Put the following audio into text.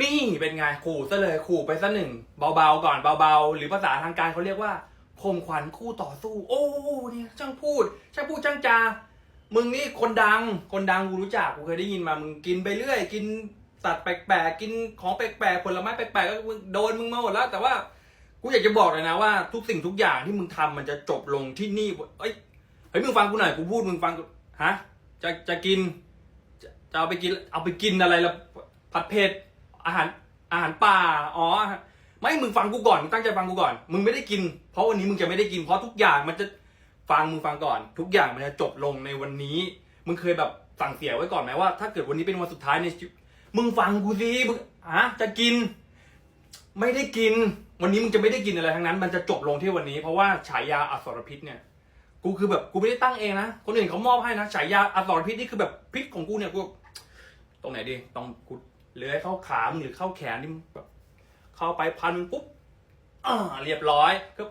นี่เป็นไงขู่ซะเลยขู่ไปซะหนึ่งเบาๆก่อนเบาๆ หรือภาษาทางการเขาเรียกว่าข่มขวัญคู่ต่อสู้ โอ้เนี่ยช่างพูดช่างพูดช่างจา มึงนี่คนดัง คนดังกูรู้จักกูเคยได้ยินมามึงกินไปเรื่อย กินสัตว์แปลกๆกินของแปลกๆผลไม้แปลกๆก็โดนมึงมาหมดแล้ว แต่ว่ากูอยากจะบอกเลยนะว่าทุกสิ่งทุกอย่างที่มึงทำมันจะจบลงที่นี่เอ้ยเฮ้ยมึงฟังกูหน่อยกูพูดมึงฟังฮะจะจะกินจะเอาไปกิน เอาไปกินอะไรละผัดเผ็ด อาหารอาหารป่าอ๋อไม่มึงฟังกูก่อนมึงตั้งใจฟังกูก่อน มึงไม่ได้กิน เพราะวันนี้มึงจะไม่ได้กินเพราะทุกอย่างมันจะฟังมึงฟังก่อน ทุกอย่างมันจะจบลงในวันนี้ มึงเคยแบบสั่งเสียไว้ก่อนไหมว่า ถ้าเกิดวันนี้เป็นวันสุดท้ายในชีวิตมึงฟังกูสิมึงฮะจะกิน ไม่ได้กิน วันนี้มึงจะไม่ได้กินอะไรทั้งนั้น มันจะจบลงที่วันนี้ เพราะว่าฉายาอสรพิษเนี่ยกูคือแบบกูไม่ได้ตั้งเองนะ คนอื่นเขามอบให้นะฉายาอสรพิษนี่คือแบบพิษของกูเนี่ยกูตรงไหนดีต้องกู เลื้อยเข้าขามึงหรือเข้าแขนนี่แบบเข้าไปพันมึงปุ๊บอ่าเรียบร้อยก็